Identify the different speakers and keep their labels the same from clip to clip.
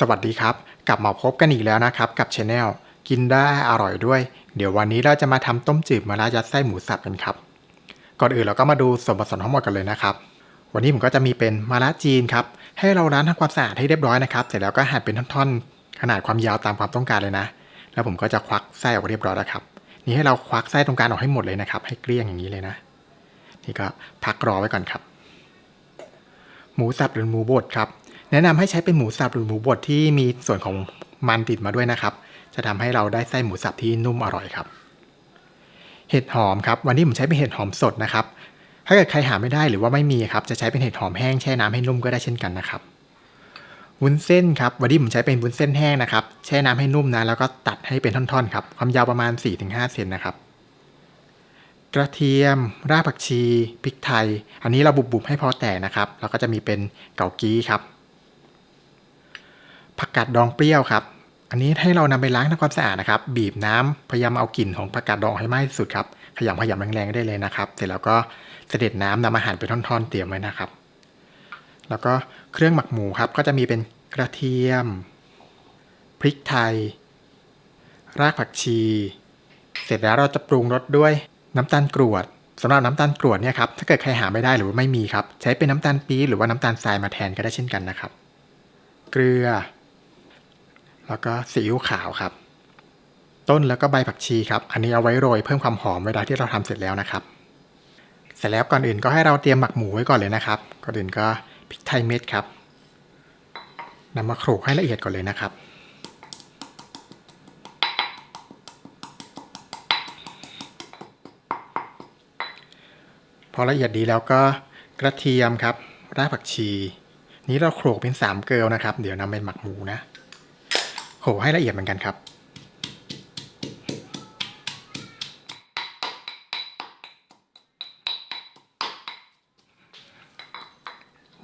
Speaker 1: สวัสดีครับ กลับมาพบกันอีกแล้วนะครับ กับช anel กินได้อร่อยด้วย เดี๋ยววันนี้เราจะมาทำต้มจืดมะระยัดไส้หมูสับกันครับ ก่อนอื่นเราก็มาดูส่วนผสมทั้งหมดกันเลยนะครับ วันนี้ผมก็จะมีเป็นมะระจีนครับ ให้เราล้างทำความสะอาดให้เรียบร้อยนะครับ เสร็จแล้วก็หั่นเป็นท่อนๆ ขนาดความยาวตามความต้องการเลยนะ แล้วผมก็จะควักไส้ออกเรียบร้อยแล้วครับ นี่ให้เราควักไส้ตรงกลางออกให้หมดเลยนะครับ ให้เกลี้ยงอย่างนี้เลยนะ นี่ก็พักรอไว้ก่อนครับ หมูสับหรือหมูบดครับ แนะนำให้ใช้เป็นหมูสับหรือหมูบดที่มีส่วนของมันติดมาด้วยนะครับ จะทำให้เราได้ไส้หมูสับที่นุ่มอร่อยครับ เห็ดหอมครับวันนี้ผมใช้เป็นเห็ดหอมสดนะครับ ถ้าเกิดใครหาไม่ได้หรือว่าไม่มีครับจะใช้เป็นเห็ดหอมแห้งแช่น้ำให้นุ่มก็ได้เช่นกันนะครับวุ้นเส้นครับวันนี้ผมใช้เป็นวุ้นเส้นแห้งนะครับแช่น้ำให้นุ่มนะแล้วก็ตัดให้เป็นท่อนๆครับความยาวประมาณ 4-5เซนนะครับกระเทียม รากผักชี พริกไทย อันนี้เราบุบๆให้พอแตกนะครับ แล้วก็จะมีเป็นเกากี้ครับ ผักกาดดองเปรี้ยวครับ อันนี้ให้เรานำไปล้างทำความสะอาดนะครับ บีบน้ำพยายามเอากลิ่นของผักกาดดองให้มากที่สุดครับขยำขยำแรงๆได้เลยนะครับ เสร็จแล้วก็เสด็จน้ำนำอาหารเป็นท่อนๆ เตรียมไว้นะครับ แล้วก็เครื่องหมักหมูครับ ก็จะมีเป็นกระเทียม พริกไทย รากผักชี เสร็จแล้วเราจะปรุงรสด้วยน้ำตาลกรวดสำหรับน้ำตาลกรวดเนี่ยครับถ้าเกิดใครหาไม่ได้หรือว่าไม่มีครับ ใช้เป็นน้ำตาลปี๊บหรือว่าน้ำตาลทรายมาแทนก็ได้เช่นกันนะครับ เกลือ แล้วก็ซีอิ๊วขาวครับ ต้นแล้วก็ใบผักชีครับ อันนี้เอาไว้โรยเพิ่มความหอมเวลาที่เราทำเสร็จแล้วนะครับ เสร็จแล้วก่อนอื่นก็ให้เราเตรียมหมักหมูไว้ก่อนเลยนะครับ ก่อนอื่นก็พริกไทยเม็ดครับนำมาโขลกให้ละเอียดก่อนเลยนะครับพอละเอียดดีแล้วก็กระเทียมครับรากผักชี นี้เราโขลกเป็นสามเกลียวนะครับ เดี๋ยวนำเป็นหมักหมูนะ โขลกให้ละเอียดเหมือนกันครับ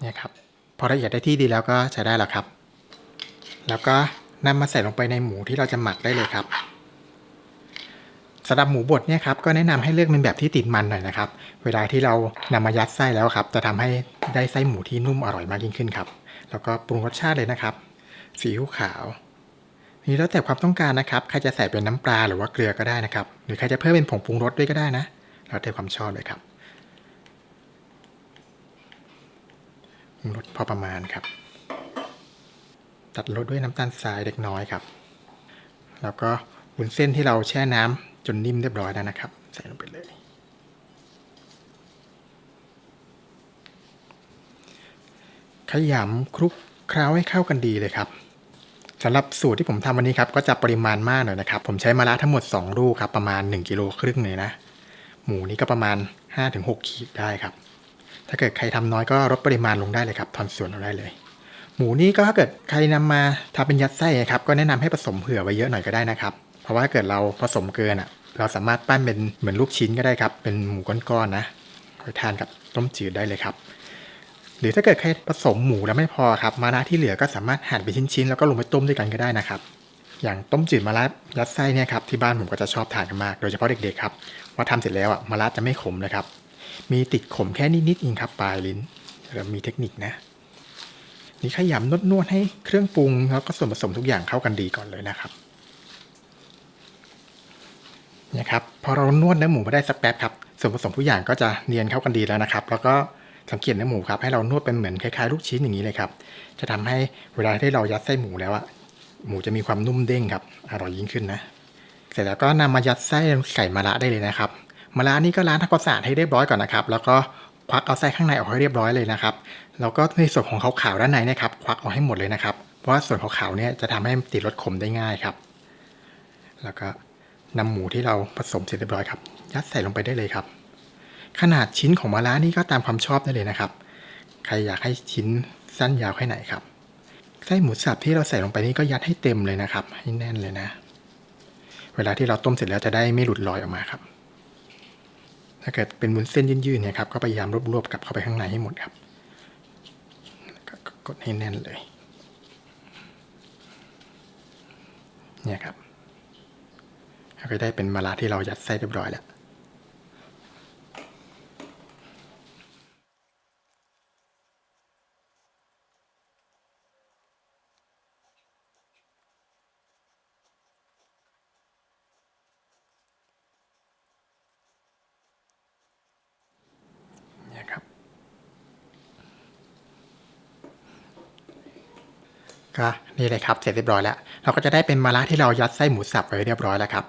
Speaker 1: เนี่ยครับ พอละเอียดได้ที่ดีแล้วก็ใช้ได้แล้วครับ แล้วก็นำมาใส่ลงไปในหมูที่เราจะหมักได้เลยครับสำหรับหมูบดเนี่ยครับก็แนะนำให้เลือกเป็นแบบที่ติดมันหน่อยนะครับ เวลาที่เรานำมายัดไส้แล้วครับ จะทำให้ได้ไส้หมูที่นุ่มอร่อยมากยิ่งขึ้นครับ แล้วก็ปรุงรสชาติเลยนะครับ ซีอิ๊วขาว นี่แล้วแต่ความต้องการนะครับใครจะใส่เป็นน้ำปลาหรือว่าเกลือก็ได้นะครับ หรือใครจะเพิ่มเป็นผงปรุงรสด้วยก็ได้นะ แล้วแต่ความชอบเลยครับปรุงรสพอประมาณครับ ตัดรสด้วยน้ำตาลทรายเล็กน้อยครับ แล้วก็วุ้นเส้นที่เราแช่น้ำจนนิ่มเรียบร้อยแล้วนะครับ ใส่ลงไปเลยขยำคลุกเคล้าให้เข้ากันดีเลยครับ สำหรับสูตรที่ผมทำวันนี้ครับก็จะปริมาณมากหน่อยนะครับ ผมใช้มะระทั้งหมด 2 ลูกครับประมาณ 1กิโลครึ่งเลยนะ หมูนี่ก็ประมาณ 5-6 ขีดได้ครับ ถ้าเกิดใครทำน้อยก็ลดปริมาณลงได้เลยครับทอนส่วนเราได้เลย หมูนี่ก็ถ้าเกิดใครนำมาทำเป็นยัดไส้ครับก็แนะนำให้ผสมเผื่อไว้เยอะหน่อยก็ได้นะครับ เพราะว่าเกิดเราผสมเกินอะ เราสามารถปั้นเป็นเหมือนลูกชิ้นก็ได้ครับ เป็นหมูก้อนๆนะไปทานกับต้มจืดได้เลยครับ หรือถ้าเกิดใครผสมหมูแล้วไม่พอครับมะระที่เหลือก็สามารถหั่นเป็นชิ้นๆแล้วก็ลงไปต้มด้วยกันก็ได้นะครับ อย่างต้มจืดมะระยัดไส้เนี่ยครับที่บ้านผมก็จะชอบทานกันมากโดยเฉพาะเด็กๆครับว่าทำเสร็จแล้วอะมะระจะไม่ขมเลยครับ มีติดขมแค่นิดๆเองครับปลายลิ้นเรามีเทคนิคนะนี่ขยำนวดๆให้เครื่องปรุงแล้วก็ส่วนผสมทุกอย่างเข้ากันดีก่อนเลยนะครับเนี่ยครับพอเรานวดเนื้อหมูมาได้สักแป๊บครับส่วนผสมทุกอย่างก็จะเนียนเข้ากันดีแล้วนะครับ แล้วก็ สังเกตเนื้อหมูครับให้เรานวดเป็นเหมือนคล้ายๆลูกชิ้นอย่างนี้เลยครับ จะทำให้เวลาที่เรายัดไส้หมูแล้วอะหมูจะมีความนุ่มเด้งครับอร่อยยิ่งขึ้นนะ เสร็จแล้วก็นำมายัดไส้ใส่มะระได้เลยนะครับมะระนี่ก็ล้างทำความสะอาดให้เรียบร้อยก่อนนะครับ แล้วก็ควักเอาไส้ข้างในออกให้เรียบร้อยเลยนะครับ แล้วก็ในส่วนของขาวๆด้านในนะครับควักออกให้หมดเลยนะครับ เพราะว่าส่วนขาวๆเนี่ยจะทำให้ติดรสขมได้ง่ายครับ แล้วก็นำหมูที่เราผสมเสร็จเรียบร้อยครับ ยัดใส่ลงไปได้เลยครับ ขนาดชิ้นของมะระนี่ก็ตามความชอบได้เลยนะครับ ใครอยากให้ชิ้นสั้นยาวแค่ไหนครับไส้หมูสับที่เราใส่ลงไปนี่ก็ยัดให้เต็มเลยนะครับ ให้แน่นเลยนะ เวลาที่เราต้มเสร็จแล้วจะได้ไม่หลุดลอยออกมาครับ ถ้าเกิดเป็นวุ้นเส้นยืดๆเนี่ยครับก็พยายามรวบๆกลับเข้าไปข้างในให้หมดครับก็กดให้แน่นเลย เนี่ยครับก็ได้เป็นมะระที่เรายัดไส้เรียบร้อยแล้ว ก็นี่เลยครับเสร็จเรียบร้อยแล้ว เราก็จะได้เป็นมะระที่เรายัดไส้หมูสับไว้เรียบร้อยแล้วครับ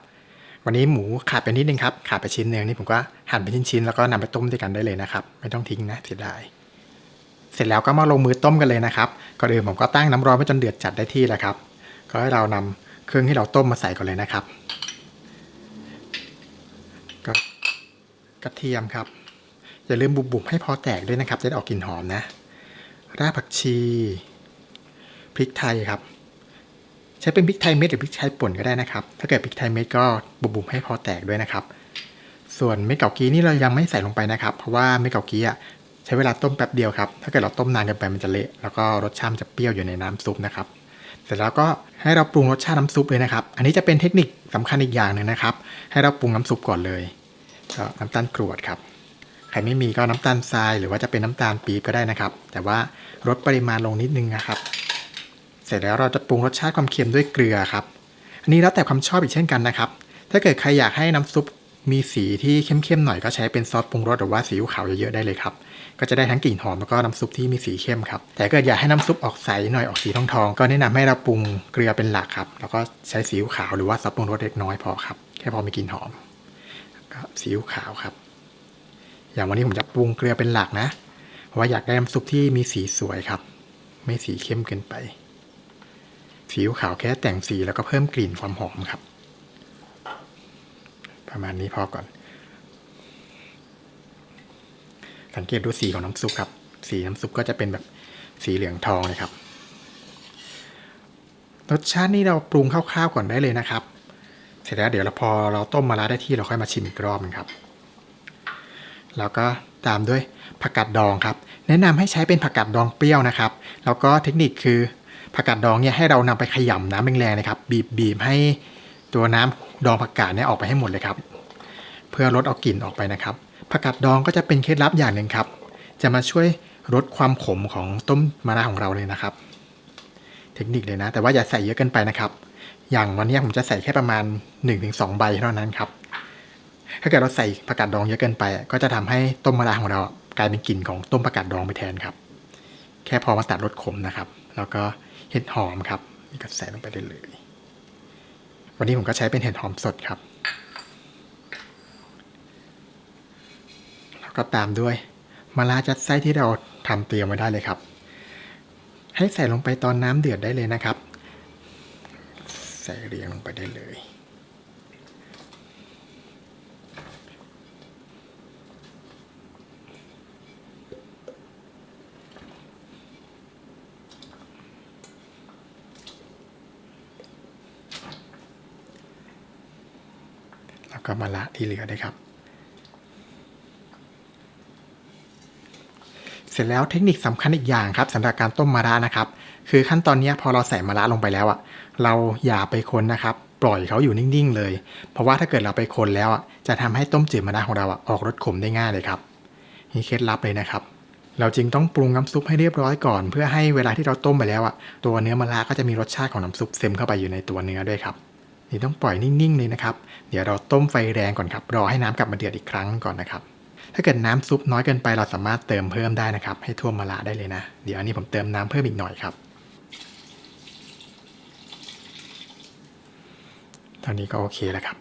Speaker 1: วันนี้หมูขาดไปนิดนึงครับขาดไปชิ้นหนึ่งนี่ผมก็หั่นเป็นชิ้นๆแล้วก็นำไปต้มด้วยกันได้เลยนะครับ ไม่ต้องทิ้งนะเสียดายเสร็จแล้วก็มาลงมือต้มกันเลยนะครับก่อนอื่นผมก็ตั้งน้ำร้อนไว้จนเดือดจัดได้ที่แล้วครับ ก็ให้เรานำเครื่องที่เราต้มมาใส่ก่อนเลยนะครับก็กระเทียมครับ อย่าลืมบุบๆให้พอแตกด้วยนะครับ จะได้ออกกลิ่นหอมนะ รากผักชี พริกไทยครับ ใช้เป็นพริกไทยเม็ดหรือพริกไทยป่นก็ได้นะครับ ถ้าเกิดพริกไทยเม็ดก็บุบๆให้พอแตกด้วยนะครับ ส่วนเม็ดเกากี้นี่เรายังไม่ใส่ลงไปนะครับ เพราะว่าเม็ดเกากี้อะใช้เวลาต้มแป๊บเดียวครับ ถ้าเกิดเราต้มนานเกินไปมันจะเละ แล้วก็รสชาติจะเปรี้ยวอยู่ในน้ำซุปนะครับ เสร็จแล้วก็ให้เราปรุงรสชาติน้ำซุปเลยนะครับ อันนี้จะเป็นเทคนิคสำคัญอีกอย่างหนึ่งนะครับ ให้เราปรุงน้ำซุปก่อนเลยก็น้ำตาลกรวดครับ ใครไม่มีก็น้ำตาลทราย หรือว่าจะเป็นน้ำตาลปี๊บก็ได้นะครับ แต่ว่าลดปริมาณลงนิดนึงนะครับ ร็จแล้วเราจะปรุงรสชาติความเค็มด้วยเกลือครับ อันนี้แล้วแต่ความชอบอีกเช่นกันนะครับ ถ้าเกิดใครอยากให้น้ำซุปมีสีที่เข้มๆหน่อยก็ใช้เป็นซอสปรุงรสหรือว่าซีอิ๊วขาวเยอะๆได้เลยครับ ก็จะได้ทั้งกลิ่นหอมแล้วก็น้ำซุปที่มีสีเข้มครับ แต่เกิดอยากให้น้ำซุปออกใสหน่อยออกสีทองๆก็แนะนำให้เราปรุงเกลือเป็นหลักครับ แล้วก็ใช้ซีอิ๊วขาวหรือว่าซอสปรุงรสเล็กน้อยพอครับ แค่พอมีกลิ่นหอมก็ซีอิ๊วขาวครับ อย่างวันนี้ผมจะปรุงเกลือเป็นหลักนะ เพราะว่าอยากได้น้ำซุปที่มีสีสวยครับ ไม่สีเข้มเกินไป สีอิ๊วขาวแค่แต่งสีแล้วก็เพิ่มกลิ่นความหอมครับ ประมาณนี้พอก่อน สังเกตดูสีของน้ำซุปครับ สีน้ำซุปก็จะเป็นแบบสีเหลืองทองเลยครับรสชาตินี่เราปรุงคร่าวๆก่อนได้เลยนะครับ เสร็จแล้วเดี๋ยวเราพอเราต้มมาแล้วได้ที่เราค่อยมาชิมอีกรอบนึงครับ แล้วก็ตามด้วยผักกาดดองครับ แนะนำให้ใช้เป็นผักกาดดองเปรี้ยวนะครับ แล้วก็เทคนิคคือ ผักกาดดองเนี่ยให้เรานำไปขยำน้ำแรงๆเลยครับ บีบบีบให้ตัวน้ำดองผักกาดเนี่ยออกไปให้หมดเลยครับ เพื่อลดเอากลิ่นออกไปนะครับผักกาดดองก็จะเป็นเคล็ดลับอย่างหนึ่งครับ จะมาช่วยลดความขมของต้มมะระของเราเลยนะครับ เทคนิคเลยนะ แต่ว่าอย่าใส่เยอะเกินไปนะครับ อย่างวันนี้ผมจะใส่แค่ประมาณ 1-2 ใบเท่านั้นครับถ้าเกิดเราใส่ผักกาดดองเยอะเกินไป ก็จะทำให้ต้มมะระของเรากลายเป็นกลิ่นของต้มผักกาดดองไปแทนครับ แค่พอมาตัดรสขมนะครับ แล้วก็ เห็ดหอมครับนี่ก็ใส่ลงไปได้เลย วันนี้ผมก็ใช้เป็นเห็ดหอมสดครับ แล้วก็ตามด้วยมาราจัดไส้ที่เราทำเตรียมไว้ได้เลยครับ ให้ใส่ลงไปตอนน้ำเดือดได้เลยนะครับ ใส่เรียงลงไปได้เลย ก็มะระที่เหลือได้วยครับ เสร็จแล้วเทคนิคสำคัญอีกอย่างครับสำหรับการต้มมะระนะครับ คือขั้นตอนนี้พอเราใส่มะระลงไปแล้วอะเราอย่าไปคนนะครับปล่อยเขาอยู่นิ่งๆเลย เพราะว่าถ้าเกิดเราไปคนแล้วอะ จะทำให้ต้มจืดมะระของเราอะออกรสขมได้ง่ายเลยครับ นี่เคล็ดลับเลยนะครับ เราจึงต้องปรุงน้ำซุปให้เรียบร้อยก่อน เพื่อให้เวลาที่เราต้มไปแล้วอะ ตัวเนื้อมะระก็จะมีรสชาติของน้ำซุปซึมเข้าไปอยู่ในตัวเนื้อด้วยครับ นี่ต้องปล่อยนิ่งๆเลยนะครับ เดี๋ยวเราต้มไฟแรงก่อนครับ รอให้น้ำกลับมาเดือดอีกครั้งก่อนนะครับ ถ้าเกิดน้ำซุปน้อยเกินไปเราสามารถเติมเพิ่มได้นะครับ ให้ท่วมมะระได้เลยนะ เดี๋ยวอันนี้ผมเติมน้ำเพิ่มอีกหน่อยครับตอนนี้ก็โอเคแล้วครับ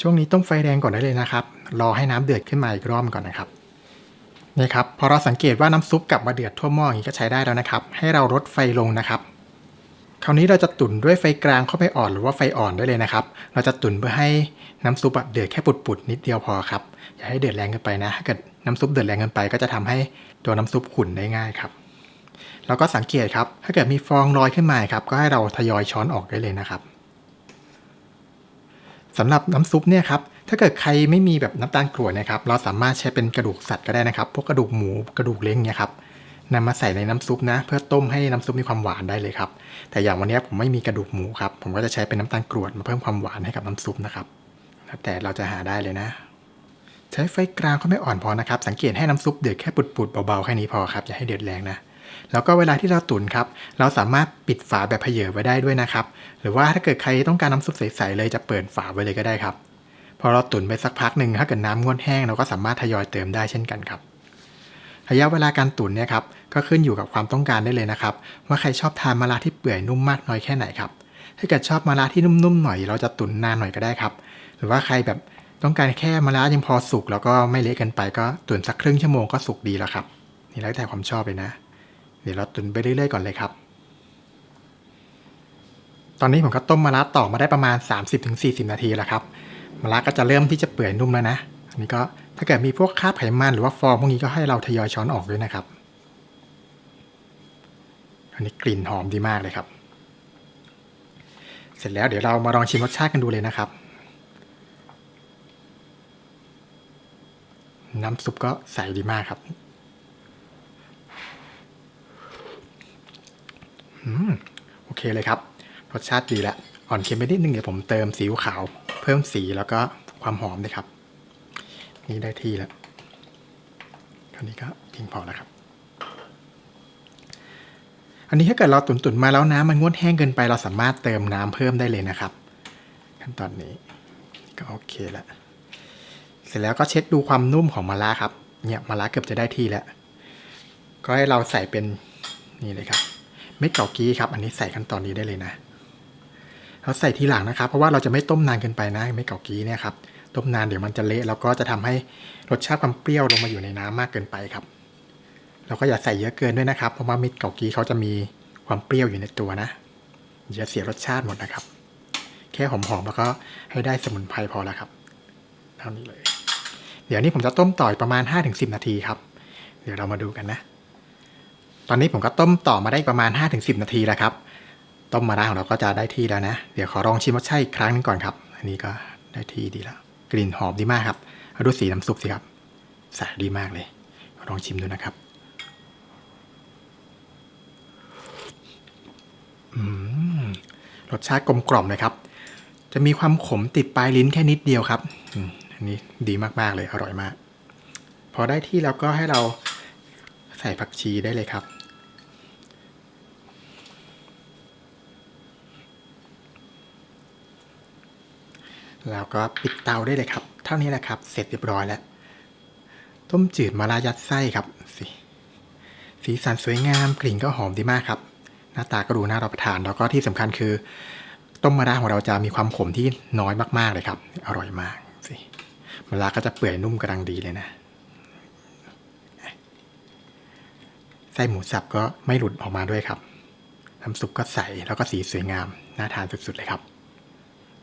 Speaker 1: ช่วงนี้ต้มไฟแรงก่อนได้เลยนะครับ รอให้น้ำเดือดขึ้นมาอีกรอบก่อนนะครับนี่ครับพอเราสังเกตว่าน้ำซุปกลับมาเดือดทั่วหม้ออย่างนี้ก็ใช้ได้แล้วนะครับ ให้เราลดไฟลงนะครับ คราวนี้เราจะตุ๋นด้วยไฟกลางเข้าไปอ่อนหรือว่าไฟอ่อนได้เลยนะครับ เราจะตุ๋นเพื่อให้น้ำซุปเดือดแค่ปุดๆนิดเดียวพอครับ อย่าให้เดือดแรงเกินไปนะ ถ้าเกิดน้ำซุปเดือดแรงเกินไป ก็จะทำให้ตัวน้ำซุปขุ่นได้ง่ายครับ แล้วก็สังเกตครับ ถ้าเกิดมีฟองลอยขึ้นมาครับ ก็ให้เราทยอยช้อนออกได้เลยนะครับสำหรับน้ำซุปเนี่ยครับ ถ้าเกิดใครไม่มีแบบน้ำตาลกรวดนะครับ เราสามารถใช้เป็นกระดูกสัตว์ก็ได้นะครับ พวกกระดูกหมู กระดูกเล้งเนี่ยครับ นำมาใส่ในน้ำซุปนะ เพื่อต้มให้น้ำซุปมีความหวานได้เลยครับ แต่อย่างวันนี้ผมไม่มีกระดูกหมูครับ ผมก็จะใช้เป็นน้ำตาลกรวดมาเพิ่มความหวานให้กับน้ำซุปนะครับแต่เราจะหาได้เลยนะ ใช้ไฟกลางก็ไม่อ่อนพอนะครับ สังเกตให้น้ำซุปเดือดแค่ปุดๆเบาๆแค่นี้พอครับ อย่าให้เดือดแรงนะ แล้วก็เวลาที่เราตุ๋นครับ เราสามารถปิดฝาแบบเผยอไว้ได้ด้วยนะครับ หรือว่าถ้าเกิดใครต้องการน้ำซุปใสๆเลยจะเปิดฝาไว้เลยก็ได้ครับ พอเราตุ๋นไปสักพักหนึ่งถ้าเกิดน้ำงวดแห้งเราก็สามารถทยอยเติมได้เช่นกันครับ ระยะเวลาการตุ๋นเนี่ยครับก็ขึ้นอยู่กับความต้องการได้เลยนะครับ ว่าใครชอบทานมะระที่เปื่อยนุ่มมากน้อยแค่ไหนครับถ้าเกิดชอบมะระที่นุ่มๆหน่อย เราจะตุ๋นนานหน่อยก็ได้ครับ หรือว่าใครแบบต้องการแค่มะระยังพอสุกแล้วก็ไม่เละเกินไปก็ตุ๋นสักครึ่งชั่วโมงก็สุกดีแล้วครับ นี่แล้วแต่ความชอบเลยนะ เดี๋ยวเราตุ๋นไปเรื่อยๆก่อนเลยครับ ตอนนี้ผมก็ต้มมะระต่อมาได้ประมาณ 30-40 นาทีแล้วครับมะระก็จะเริ่มที่จะเปื่อยนุ่มแล้วนะ อันนี้ก็ถ้าเกิดมีพวกคราบไขมันหรือว่าฟองพวกนี้ก็ให้เราทยอยช้อนออกด้วยนะครับ อันนี้กลิ่นหอมดีมากเลยครับ เสร็จแล้วเดี๋ยวเรามาลองชิมรสชาติกันดูเลยนะครับ น้ำซุปก็ใสดีมากครับอืมโอเคเลยครับ รสชาติดีล้วอ่อนเค็มไปนิดนึงเดี๋ยวผมเติมซีอิ๊วขาว เพิ่มสีแล้วก็ความหอมด้วยครับ นี่ได้ที่แล้วคราวนี้ก็เพียงพอแล้วครับ อันนี้ถ้าเกิดเราตุนๆมาแล้วน้ำมันงวดแห้งเกินไป เราสามารถเติมน้ำเพิ่มได้เลยนะครับ ขั้นตอนนี้ก็โอเคแล้วเสร็จแล้วก็เช็คดูความนุ่มของมะระครับ เนี่ยมะระเกือบจะได้ที่แล้ว ก็ให้เราใส่เป็นนี่เลยครับ เม็ดเกากี้ครับ อันนี้ใส่ขั้นตอนนี้ได้เลยนะเราใส่ทีหลังนะครับ เพราะว่าเราจะไม่ต้มนานเกินไปนะ เม็ดเกากี้เนี่ยครับ ต้มนานเดี๋ยวมันจะเละแล้วก็จะทำให้รสชาติความเปรี้ยวลงมาอยู่ในน้ำมากเกินไปครับเราก็อย่าใส่เยอะเกินด้วยนะครับ เพราะว่าเม็ดเกากี้เขาจะมีความเปรี้ยวอยู่ในตัวนะอย่าเสียรสชาติหมดนะครับ แค่หอมๆแล้วก็ให้ได้สมุนไพรพอแล้วครับ เท่านี้เลย เดี๋ยวนี้ผมจะต้มต่อยประมาณ 5-10 นาทีครับ เดี๋ยวเรามาดูกันนะ ตอนนี้ผมก็ต้มต่อมาได้ประมาณ 5-10 นาทีแล้วครับ ต้มมาได้ของเราก็จะได้ที่แล้วนะ เดี๋ยวขอลองชิมรสชาติอีกครั้งนึงก่อนครับ อันนี้ก็ได้ที่ดีแล้ว กลิ่นหอมดีมากครับดูสีน้ำซุปสิครับใสดีมากเลย ลองชิมดูนะครับรสชาติกลมกล่อมเลยครับ จะมีความขมติดปลายลิ้นแค่นิดเดียวครับอันนี้ดีมากๆเลยอร่อยมาก พอได้ที่แล้วก็ให้เราใส่ผักชีได้เลยครับ แล้วก็ปิดเตาได้เลยครับ เท่านี้แหละครับ เสร็จเรียบร้อยแล้ว ต้มจืดมะระยัดไส้ครับสีสีสันสวยงามกลิ่นก็หอมดีมากครับ หน้าตาก็ดูน่ารับประทาน แล้วก็ที่สำคัญคือ ต้มมะระของเราจะมีความขมที่น้อยมากๆเลยครับ อร่อยมากสิมะระก็จะเปื่อยนุ่มกำลังดีเลยนะไส้หมูสับก็ไม่หลุดออกมาด้วยครับน้ำซุปก็ใสแล้วก็สีสวยงามน่าทานสุดๆเลยครับ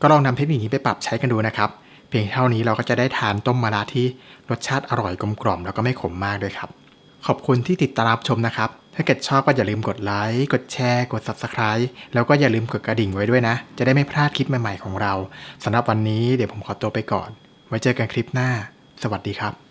Speaker 1: ก็ลองนำเทคนิคนี้ไปปรับใช้กันดูนะครับ เพียงเท่านี้เราก็จะได้ทานต้มมะระที่รสชาติอร่อยกลมกล่อมแล้วก็ไม่ขมมากด้วยครับ ขอบคุณที่ติดตามรับชมนะครับ ถ้าเกิดชอบก็อย่าลืมกดไลค์กดแชร์ กด Subscribe แล้วก็อย่าลืมกดกระดิ่งไว้ด้วยนะ จะได้ไม่พลาดคลิปใหม่ๆของเราสำหรับวันนี้เดี๋ยวผมขอตัวไปก่อน ไว้เจอกันคลิปหน้า สวัสดีครับ